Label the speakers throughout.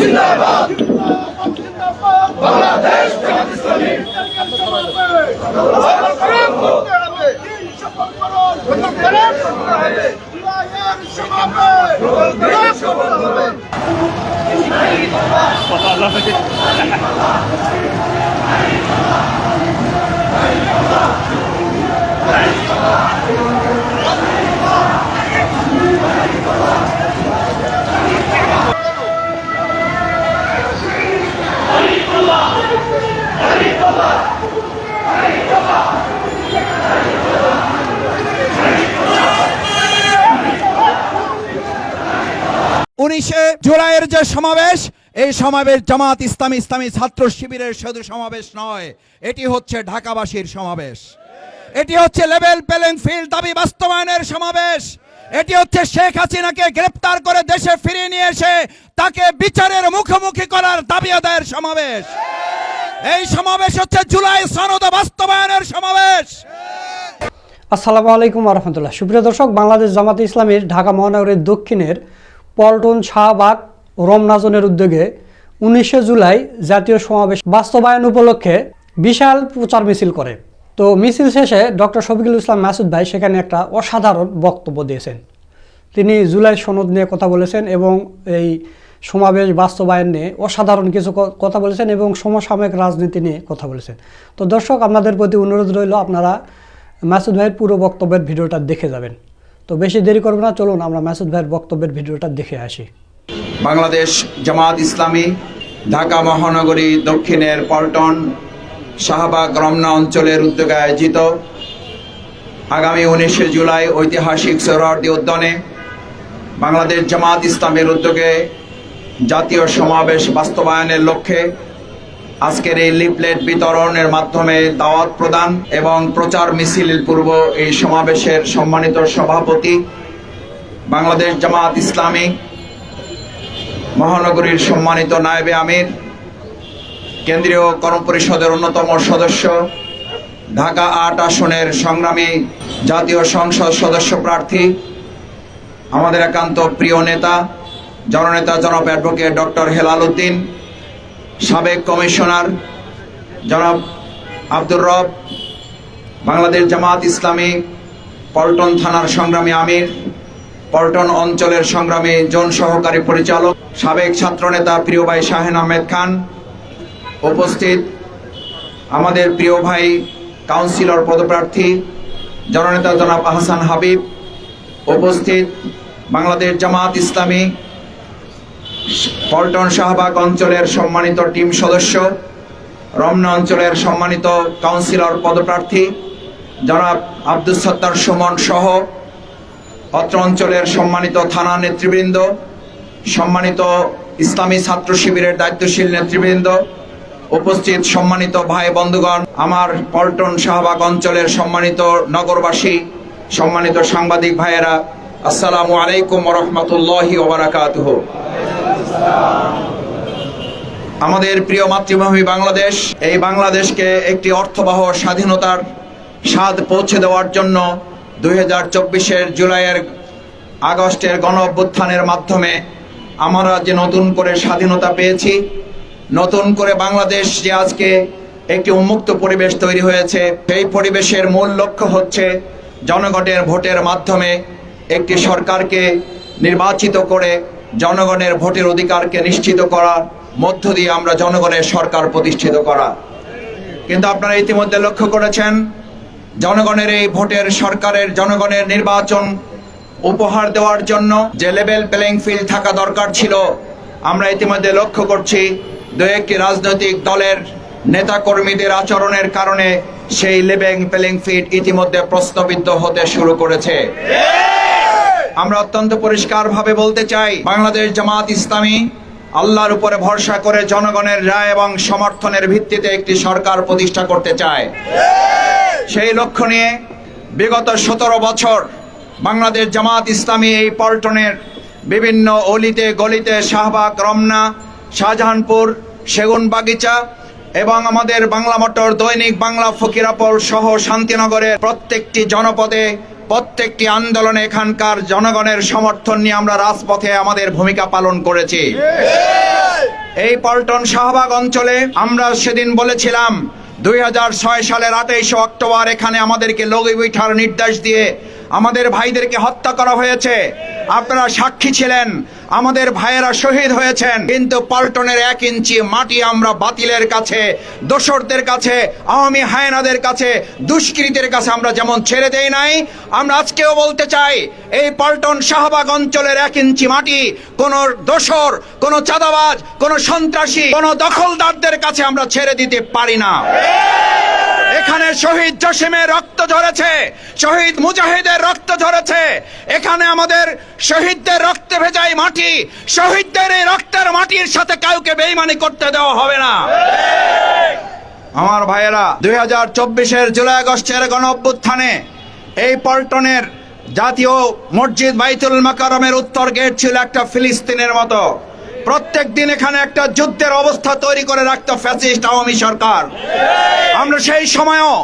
Speaker 1: জিন্দাবাদ বাংলাদেশ জামাত
Speaker 2: জুলাইয়ের যে সমাবেশ, এই সমাবেশ জামাত ইসলামী ইসলামী ছাত্র শিবিরের শুধু সমাবেশ নয়, এটি হচ্ছে ঢাকাবাসীর সমাবেশ। এটি হচ্ছে লেভেল প্লেইং ফিল্ড দাবি বাস্তবায়নের সমাবেশ। এটি হচ্ছে শেখ হাসিনাকে গ্রেপ্তার করে দেশে ফিরিয়ে নিয়ে এসে তাকে বিচারের মুখোমুখি করার দাবি আদায়ের সমাবেশ। এই সমাবেশ হচ্ছে জুলাই সনদ বাস্তবায়নের সমাবেশ।
Speaker 3: আসসালামু আলাইকুম রহমতুল্লাহ। সুপ্রিয় দর্শক, বাংলাদেশ জামাতে ইসলামীর ঢাকা মহানগরের দক্ষিণের পল্টন শাহবাগ রমনাজনের উদ্যোগে উনিশে জুলাই জাতীয় সমাবেশ বাস্তবায়ন উপলক্ষে বিশাল প্রচার মিছিল করে। তো মিছিল শেষে ডক্টর শফিকুল ইসলাম মাসুদ ভাই সেখানে একটা অসাধারণ বক্তব্য দিয়েছেন। তিনি জুলাই সনদ নিয়ে কথা বলেছেন এবং এই সমাবেশ বাস্তবায়ন নিয়ে অসাধারণ কিছু কথা বলেছেন এবং সমসাময়িক রাজনীতি নিয়ে কথা বলেছেন। তো দর্শক, আপনাদের প্রতি অনুরোধ রইল, আপনারা মাসুদ ভাইয়ের পুরো বক্তব্যের ভিডিওটা দেখে যাবেন। তো বেশি দেরি করব না, চলুন আমরা মাসুদ ভাইয়ের বক্তব্যের ভিডিওটা দেখে আসি।
Speaker 2: বাংলাদেশ জামাত ইসলামী, ঢাকা মহানগরী দক্ষিণের পল্টন, শাহবাগ, রমনা অঞ্চলের উদ্যোগে আয়োজিত আগামী উনিশে জুলাই ঐতিহাসিক সোহরাওয়ার্দী উদ্যানে বাংলাদেশ জামাত ইসলামের উদ্যোগে জাতীয় সমাবেশ বাস্তবায়নের লক্ষ্যে আজকের এই লিফলেট বিতরণের মাধ্যমে দাওয়াত প্রদান এবং প্রচার মিছিল পূর্ব এই সমাবেশের সম্মানিত সভাপতি বাংলাদেশ জামাত ইসলামী, মহানগরীর সম্মানিত নায়েবে আমির, কেন্দ্রীয় কর্মপরিষদের অন্যতম সদস্য, ঢাকা আট আসনের সংগ্রামী জাতীয় সংসদ সদস্য প্রার্থী, আমাদের একান্ত প্রিয় নেতা, জননেতা জনপ অ্যাডভোকেট ডক্টর হেলাল উদ্দিন সাবেক কমিশনার জনাব আব্দুর রব, বাংলাদেশ জামাত ইসলামী, পল্টন থানার সংগ্রামী আমির, পল্টন অঞ্চলের সংগ্রামী জন সহকারী পরিচালক, সাবেক ছাত্রনেতা প্রিয় ভাই শাহেন আহমেদ খান, উপস্থিত আমাদের প্রিয় ভাই কাউন্সিলর পদপ্রার্থী, জননেতা জনাব আহসান হাবিব, উপস্থিত বাংলাদেশ জামাত ইসলামী পল্টন শাহবাগ অঞ্চলের সম্মানিত টিম সদস্য, রমনা অঞ্চলের সম্মানিত কাউন্সিলর পদপ্রার্থী, জনাব আব্দুল সত্তার সুমন সহ অত্র অঞ্চলের সম্মানিত থানা নেতৃবৃন্দ, সম্মানিত ইসলামী ছাত্র শিবিরের দায়িত্বশীল নেতৃবৃন্দ, উপস্থিত সম্মানিত ভাই বন্ধুগণ, আমার পল্টন শাহবাগ অঞ্চলের সম্মানিত নগরবাসী, সম্মানিত সাংবাদিক ভাইয়েরা, আসসালামু আলাইকুম রহমতুল্লাহি ওবরাকাতুহ আমাদের প্রিয় মাতৃভূমি বাংলাদেশ, এই বাংলাদেশকে একটি অর্থবহ স্বাধীনতার স্বাদ পৌঁছে দেওয়ার জন্য দুই হাজার চব্বিশের জুলাইয়ের আগস্টের গণ অভ্যুত্থানের মাধ্যমে আমরা যে নতুন করে স্বাধীনতা পেয়েছি, নতুন করে বাংলাদেশ যে আজকে একটি উন্মুক্ত পরিবেশ তৈরি হয়েছে, সেই পরিবেশের মূল লক্ষ্য হচ্ছে জনগণের ভোটের মাধ্যমে একটি সরকারকে নির্বাচিত করে জনগণের ভোটের অধিকারকে নিশ্চিত করার মধ্য দিয়ে আমরা জনগণের সরকার প্রতিষ্ঠিত করা। কিন্তু আপনারা ইতিমধ্যে লক্ষ্য করেছেন, জনগণের এই ভোটের সরকারের জনগণের নির্বাচন উপহার দেওয়ার জন্য যে লেভেল প্লেইং ফিল্ড থাকা দরকার ছিল, আমরা ইতিমধ্যে লক্ষ্য করছি দু একটি রাজনৈতিক দলের নেতাকর্মীদের আচরণের কারণে সেই লেভেল প্লেইং ফিল্ড ইতিমধ্যে প্রশ্নবিদ্ধ হতে শুরু করেছে। আমরা অত্যন্ত পরিষ্কারভাবে বলতে চাই, বাংলাদেশ জামাত ইসলামী আল্লাহর উপরে ভরসা করে জনগণের রায় এবং সমর্থনের ভিত্তিতে একটি সরকার প্রতিষ্ঠা করতে চায়। সেই লক্ষ্য নিয়ে বিগত সতেরো বছর বাংলাদেশ জামাত ইসলামী এই পল্টনের বিভিন্ন অলিতে গলিতে শাহবাগ, রমনা, শাহজাহানপুর সেগুন বাগিচা এবং আমাদের বাংলা মোটর দৈনিক বাংলা ফকিরাপল সহ শান্তিনগরের প্রত্যেকটি জনপদে প্রত্যেকটি আন্দোলনে এখানকার জনগণের সমর্থন নিয়ে আমরা রাজপথে আমাদের ভূমিকা পালন করেছি। এই পল্টন শাহবাগ অঞ্চলে আমরা সেদিন বলেছিলাম দুই হাজার ছয় সালের আঠাইশে অক্টোবর এখানে আমাদেরকে লগি বৈঠার নির্দেশ দিয়ে আমাদের ভাইদেরকে হত্যা করা হয়েছে। আপনারা সাক্ষী ছিলেন আমাদের ভাইয়েরা শহীদ হয়েছেন। কিন্তু পল্টনের এক ইঞ্চি মাটি আমরা বাতিলের কাছে, দোসরদের কাছে, আওয়ামী হায়নাদের কাছে দুষ্কৃতের কাছে আমরা যেমন ছেড়ে দেই নাই, আমরা আজকেও বলতে চাই, এই পল্টন শাহবাগ অঞ্চলের এক ইঞ্চি মাটি, কোন দোসর, কোন চাঁদাবাজ, কোন সন্ত্রাসী, কোন দখলদারদের কাছে আমরা ছেড়ে দিতে পারি না। এখানে শহীদ জসিমের রক্ত ঝরেছে, শহীদ মুজাহিদের রক্ত ঝরেছে। এখানে আমাদের শহীদদের রক্তে ভেজাই মাটি, শহীদদের এই রক্তের মাটির সাথে কাউকে বেইমানি করতে দেওয়া হবে না। আমার ভাইয়েরা, দুই হাজার চব্বিশের জুলাই আগস্টের গণ অভ্যুত্থানে এই পল্টনের জাতীয় মসজিদ বাইতুল মাকারমের উত্তর গেট ছিল একটা ফিলিস্তিনের মতো। প্রত্যেক দিন এখানে একটা যুদ্ধের অবস্থা তৈরি করে রাখতো ফ্যাসিস্ট আওয়ামী সরকার। আমরা সেই সময়ও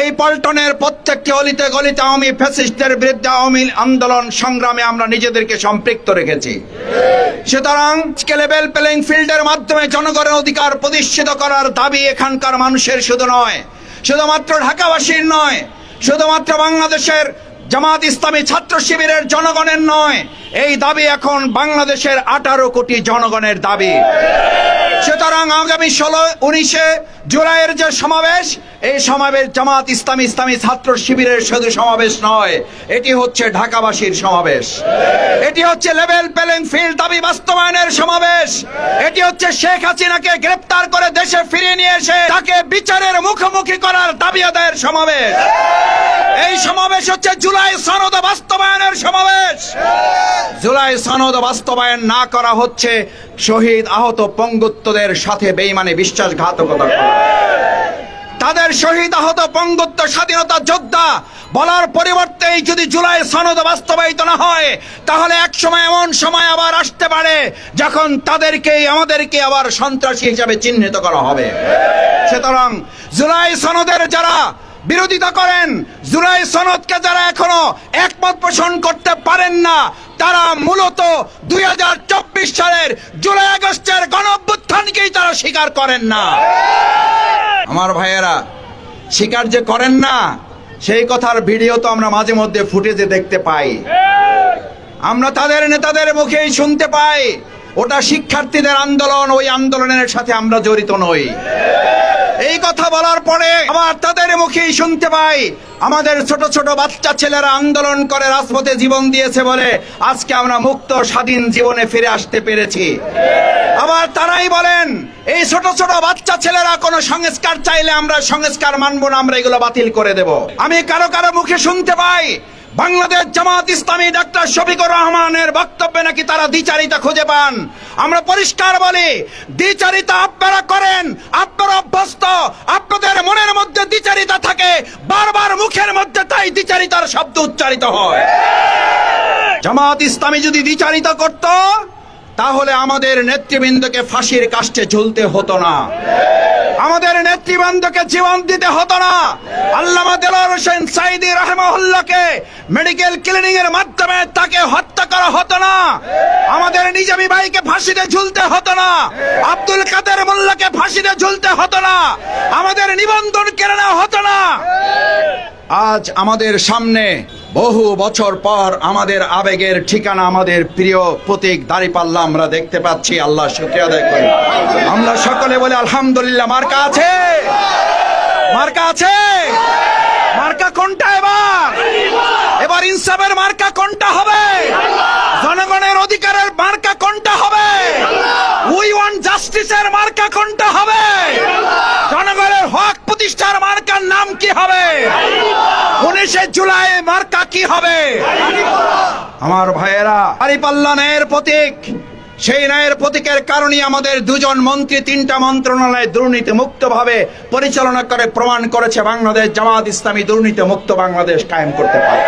Speaker 2: এই পল্টনের প্রত্যেকটি অলিতে গলিতে আওয়ামী ফ্যাসিস্টদের বিরুদ্ধে আওয়ামী আন্দোলন সংগ্রামে আমরা নিজেদেরকে সম্পৃক্ত রেখেছি। সুতরাং লেভেল প্লেইং ফিল্ডের মাধ্যমে জনগণের অধিকার প্রতিষ্ঠিত করার দাবি এখানকার মানুষের শুধু নয়, শুধুমাত্র ঢাকাবাসীর নয়, শুধুমাত্র বাংলাদেশের জামাত ইসলামী ছাত্র শিবিরের জনগণের নয়। এই দাবি এখন বাংলাদেশের আঠারো কোটি জনগণের দাবি। সুতরাং আগামী ষোলো উনিশে জুলাইয়ের যে সমাবেশ, এই সমাবেশ জামাত ইসলামী ইসলামী ছাত্র শিবিরের শুধু সমাবেশ নয়, এটি হচ্ছে ঢাকাবাসীর সমাবেশ। এটি হচ্ছে লেভেল প্লেইং ফিল্ড দাবি বাস্তবায়নের সমাবেশ। এটি হচ্ছে শেখ হাসিনাকে গ্রেপ্তার করে দেশে ফিরিয়ে নিয়ে এসে তাকে বিচারের মুখোমুখি করার দাবি আদায়ের সমাবেশ। এই সমাবেশ হচ্ছে জুলাই সনদ বাস্তবায়নের সমাবেশ। জুলাই সনদ বাস্তবায়ন না করা হচ্ছে শহীদ আহত পঙ্গুত্বদের সাথে বেইমানে বিশ্বাসঘাতকতা তাদের শহীদ আহত পঙ্গুত্ব স্বাধীনতা যোদ্ধা বলার পরিবর্তে যদি জুলাই সনদ বাস্তবায়িত না হয়, তাহলে এক সময় এমন সময় আবার আসতে পারে যখন তাদেরকে, আমাদেরকে আবার সন্ত্রাসী হিসাবে চিহ্নিত করা হবে। সুতরাং জুলাই সনদের যারা বিরোধিতা করেন। জুলাই সনদকে যারা এখনও একমত পোষণ করতে পারেন না, তারা মূলত দুই হাজার চব্বিশ সালের জুলাই আগস্টের গণ তারা স্বীকার করেন না। আমার ভাইয়েরা, স্বীকার যে করেন না, সেই কথার ভিডিও তো আমরা মাঝে মধ্যে ফুটেজে দেখতে পাই। আমরা তাদের নেতাদের মুখেই শুনতে পাই। ওটা শিক্ষার্থীদের আন্দোলন, ওই আন্দোলনের সাথে আমরা জড়িত নই। এই কথা বলার পরে আবার তাদের মুখেই শুনতে পাই, আমাদের ছোট ছোট বাচ্চা ছেলেরা আন্দোলন করে রাজপথে জীবন দিয়েছে বলে আজকে আমরা মুক্ত, স্বাধীন জীবনে ফিরে আসতে পেরেছি। আবার তারাই বলেন, এই ছোট ছোট বাচ্চা ছেলেরা কোনো সংস্কার চাইলে আমরা সংস্কার মানবো না, আমরা এগুলো বাতিল করে দেব। আমি কারও কারও মুখে শুনতে পাই, বাংলাদেশ জামাত ইসলামী ডাক্তার শফিকুর রহমানের বক্তব্যে নাকি তারা দ্বিচারিতা খুঁজে পান। আমরা পরিষ্কার বলি, দ্বিচারিতা আপনারা করেন, আপনারা অভ্যস্ত, আপনাদের মনের মধ্যে দ্বিচারিতা থাকে, বারবার মুখের মধ্যে তাই দ্বিচারিতার শব্দ উচ্চারিত হয়। জামাত ইসলামী যদি দ্বিচারিতা করত, তাহলে আমাদের নেতৃবৃন্দকে ফাঁসির কাষ্টে ঝুলতে হতো না। আমাদের নেতৃবৃন্দকে জীবন দিতে হতো না। আল্লামা দেলার হোসেন সাইদি রহমহুল্লাহকে মেডিকেল ক্লিনিং এর মাধ্যমে তাকে হত্যা করা হতো না। আমাদের নিজামী ভাইকে ফাঁসিতে ঝুলতে হতো না। আব্দুল কাদের মোল্লাকে ফাঁসিতে ঝুলতে হতো না। আমাদের নিবন্ধন কেড়ে নেওয়া হতো না। আজ আমাদের সামনে বহু বছর পর আমাদের আবেগের ঠিকানা আমাদের প্রিয় প্রতীক দাঁড়িপাল্লা আমরা দেখতে পাচ্ছি। আল্লাহ শুক্রিয়া আদায় করি। আমরা সকলে বলে, আলহামদুলিল্লাহ। মার্কা আছে? মার্কা আছে? মার্কা কোনটা এবার? এবার ইনসাফের মার্কা কোনটা হবে জনগণের অধিকারের মার্কা কোনটা হবে উই ওয়ান্ট জাস্টিসের মার্কা কোনটা হবে জনগণের হক প্রতিষ্ঠার মার্কার নাম কি হবে উনিশে জুলাই মার্কা কি হবে? আমার ভাইয়েরা পাল্লা ন্যায়ের প্রতীক, সেই ন্যায়ের প্রতীকের কারণে আমাদের দুজন মন্ত্রী তিনটা মন্ত্রণালয় দুর্নীতি মুক্ত ভাবে পরিচালনা করে, প্রমাণ করেছে বাংলাদেশ জামাত ইসলামী দুর্নীতি মুক্ত বাংলাদেশ কায়েম করতে পারে।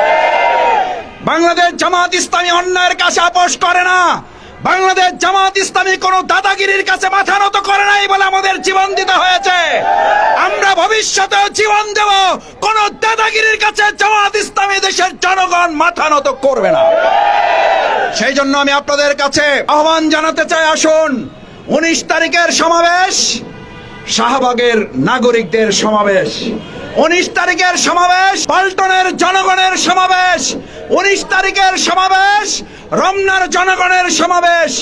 Speaker 2: বাংলাদেশ জামাত ইসলামী অন্যায়ের কাছে আপোষ করে না। বাংলাদেশ জামাত ইসলামী কোন দাদাগিরির কাছে মাথা নত করে নাই বলে আমাদের জীবন দিতে হয়েছে। আমরা ভবিষ্যতে জীবন দেব, কোন দাদাগিরির কাছে জামাত ইসলামী দেশের জনগণ মাথা নত করবে না। সেই জন্য আমি আপনাদের কাছে আহ্বান জানাতে চাই, আসুন। উনিশ তারিখের সমাবেশ, শাহবাগের নাগরিকদের সমাবেশ। উনিশ তারিখের সমাবেশ, পল্টনের জনগণের সমাবেশ। উনিশ তারিখের সমাবেশ, রমনার জনগণের সমাবেশ।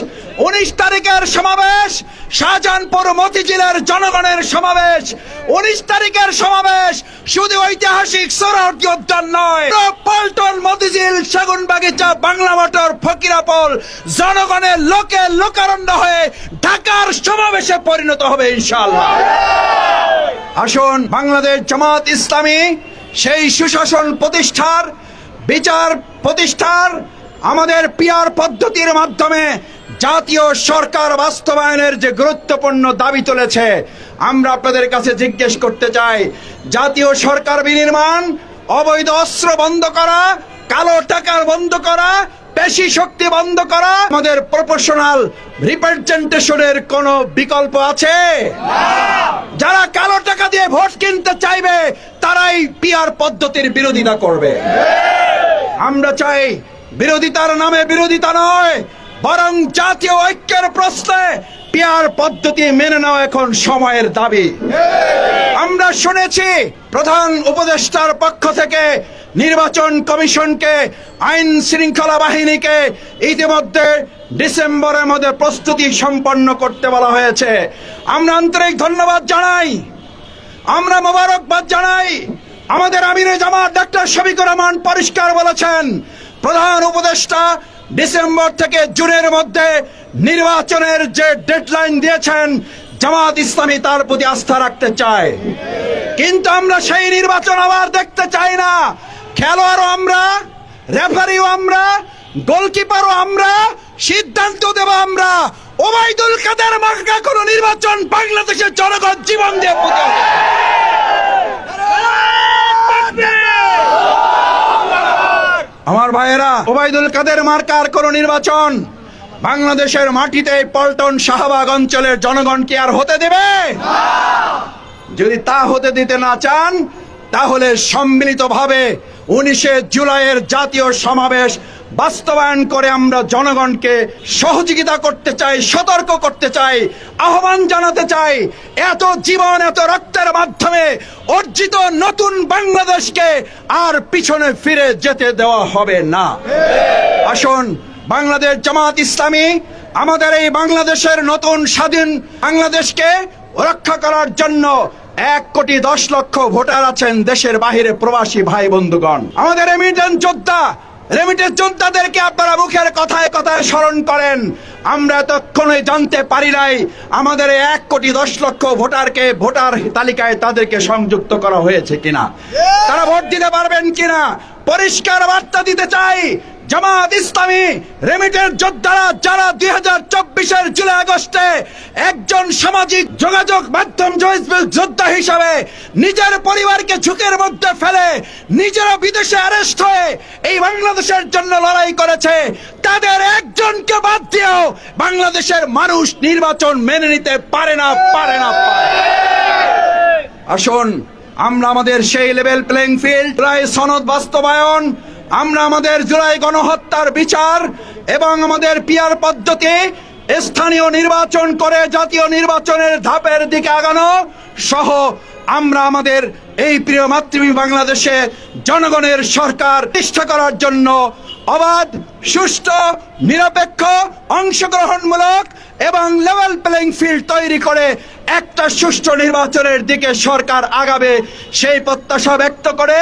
Speaker 2: উনিশ তারিখের সমাবেশ, শাহজাহানপুর মতিঝিলের জনগণের সমাবেশ। উনিশ তারিখের সমাবেশ শুধু ঐতিহাসিক সোহরাওয়ার্দী উদ্যান নয় পল্টন, মতিঝিল, সেগুন বাগিচা, বাংলা মোটর, ফকিরাপল জনগণের লোকে লোকারণ্য হয়ে ঢাকার সমাবেশে পরিণত হবে ইনশাআল্লাহ। আসুন বাংলাদেশ জামাত ইসলামী, সেই সুশাসন প্রতিষ্ঠার, বিচার প্রতিষ্ঠার, আমাদের পিয়ার পদ্ধতির মাধ্যমে জাতীয় সরকার বাস্তবায়নের যে গুরুত্বপূর্ণ দাবি তুলেছে, আমরা আপনাদের কাছে জিজ্ঞেস করতে চাই, জাতীয় সরকার বিনির্মাণ, অবৈধ অস্ত্র বন্ধ করা, কালো টাকার বন্ধ করা পেশি শক্তি বন্ধ করা আমাদের প্রফেশনাল রিপ্রেজেন্টেশনের কোনো বিকল্প আছে? যারা কালো টাকা দিয়ে ভোট কিনতে চাইবে, তারাই পিয়ার পদ্ধতির বিরোধিতা করবে। আমরা চাই বিরোধিতার নামে বিরোধিতা নয়, বরং জাতীয় ঐক্যের প্রশ্নে পিয়ার পদ্ধতি মেনে নেওয়া এখন সময়ের দাবি। আমরা শুনেছি প্রধান উপদেষ্টার পক্ষ থেকে নির্বাচন কমিশনকে, আইন শৃঙ্খলা বাহিনীকে ইতিমধ্যে ডিসেম্বরের মধ্যে প্রস্তুতি সম্পন্ন করতে বলা হয়েছে। আমরা আন্তরিক ধন্যবাদ জানাই। আমরা মোবারকবাদ জানাই। আমাদের আমিরে জামাত ডাক্তার শফিকুর রহমান পরিষ্কার বলেছেন, প্রধান উপদেষ্টা ডিসেম্বর থেকে জুনের মধ্যে নির্বাচনের যে ডেডলাইন দিয়েছেন, জামাত ইসলামী তার প্রতি আস্থা রাখতে চায়। কিন্তু আমরা সেই নির্বাচন আবার দেখতে চাই না। খেলোয়াড়ও আমরা, রেফারিও আমরা, গোলকিপারও আমরা, সিদ্ধান্ত দেব আমরা। ওবায়দুল কাদের মার্কা কোনো নির্বাচন বাংলাদেশের জনগণ জীবন দিয়ে আমার ভাইয়েরা, ওবায়দুল কাদের মার্কার কোন নির্বাচন বাংলাদেশের মাটিতে পল্টন শাহবাগ অঞ্চলের জনগণ কি আর হতে দেবে? যদি তা হতে দিতে না চান, তাহলে সম্মিলিতভাবে উনিশে জুলাইয়ের জাতীয় সমাবেশ বাস্তবায়ন করে আমরা জনগণকে সহযোগিতা করতে চাই, সতর্ক করতে চাই, আহ্বান জানাতে চাই, এত জীবন, এত রক্তের মাধ্যমে অর্জিত নতুন বাংলাদেশকে আর পিছনে ফিরে যেতে দেওয়া হবে না। আসুন, বাংলাদেশ জামাত ইসলামী আমাদের এই বাংলাদেশের নতুন স্বাধীন বাংলাদেশকে রক্ষা করার জন্য এক কোটি দশ লক্ষ ভোটার আছেন দেশের বাহিরে প্রবাসী ভাই বন্ধুগণ। আমাদের রেমিটেন্স যোদ্ধা রেমিটেন্স যোদ্ধাদেরকে আপনারা মুখের কথায় কথায় স্মরণ করেন। আমরা এতক্ষণে জানতে পারি নাই আমাদের এক কোটি দশ লক্ষ ভোটারকে ভোটার তালিকায় তাদেরকে সংযুক্ত করা হয়েছে কিনা। তারা ভোট দিতে পারবেন কিনা? পরিষ্কার বার্তা দিতে চাই জামাত ইসলামী রেমিটের যোদ্ধারা যারা দুই হাজার চব্বিশের জুলাই আগস্টে একজন সামাজিক যোগাযোগ মাধ্যম যোদ্ধা হিসাবে নিজের পরিবারকে ঝুঁকের মধ্যে ফেলে নিজেরা বিদেশে অ্যারেস্ট হয়ে এই বাংলাদেশের জন্য লড়াই করেছে। তাদের একজনকে বাদ দিয়েও বাংলাদেশের মানুষ নির্বাচন মেনে নিতে পারে না পারে না আসুন, আমরা আমাদের সেই লেভেল প্লেইং ফিল্ড সনদ বাস্তবায়ন আমরা আমাদের জুলাই গণহত্যার বিচার এবং আমাদের পিয়ার পদ্ধতি স্থানীয় নির্বাচন করে জাতীয় নির্বাচনের ধাপের দিকে আগানো সহ আমরা আমাদের এই প্রিয় মাতৃভূমি বাংলাদেশে জনগণের সরকার প্রতিষ্ঠা করার জন্য অবাধ, সুষ্ঠু, নিরপেক্ষ, অংশগ্রহণমূলক এবং লেভেল প্লেইং ফিল্ড তৈরি করে একটা সুষ্ঠু নির্বাচনের দিকে সরকার আগাবে সেই প্রত্যাশা ব্যক্ত করে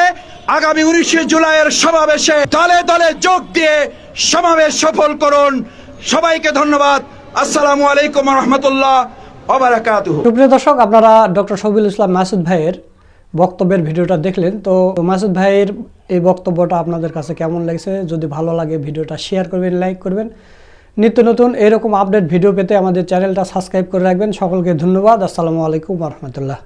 Speaker 2: আগামী উনিশে জুলাইয়ের সমাবেশে দলে দলে যোগ দিয়ে সমাবেশ সফল করুন। সবাইকে ধন্যবাদ। আসসালামু আলাইকুম রহমতুল্লাহ
Speaker 3: সুপ্রিয় দর্শক, আপনারা ডক্টর শফিউল ইসলাম মাসুদ ভাইয়ের বক্তব্যের ভিডিওটা দেখলেন। তো মাসুদ ভাইয়ের এই বক্তব্যটা আপনাদের কাছে কেমন লাগছে? যদি ভালো লাগে ভিডিওটা শেয়ার করবেন, লাইক করবেন। নিত্য নতুন এরকম আপডেট ভিডিও পেতে আমাদের চ্যানেলটা সাবস্ক্রাইব করে রাখবেন। সকলকে ধন্যবাদ। আসসালামু আলাইকুম রহমতুল্লাহ।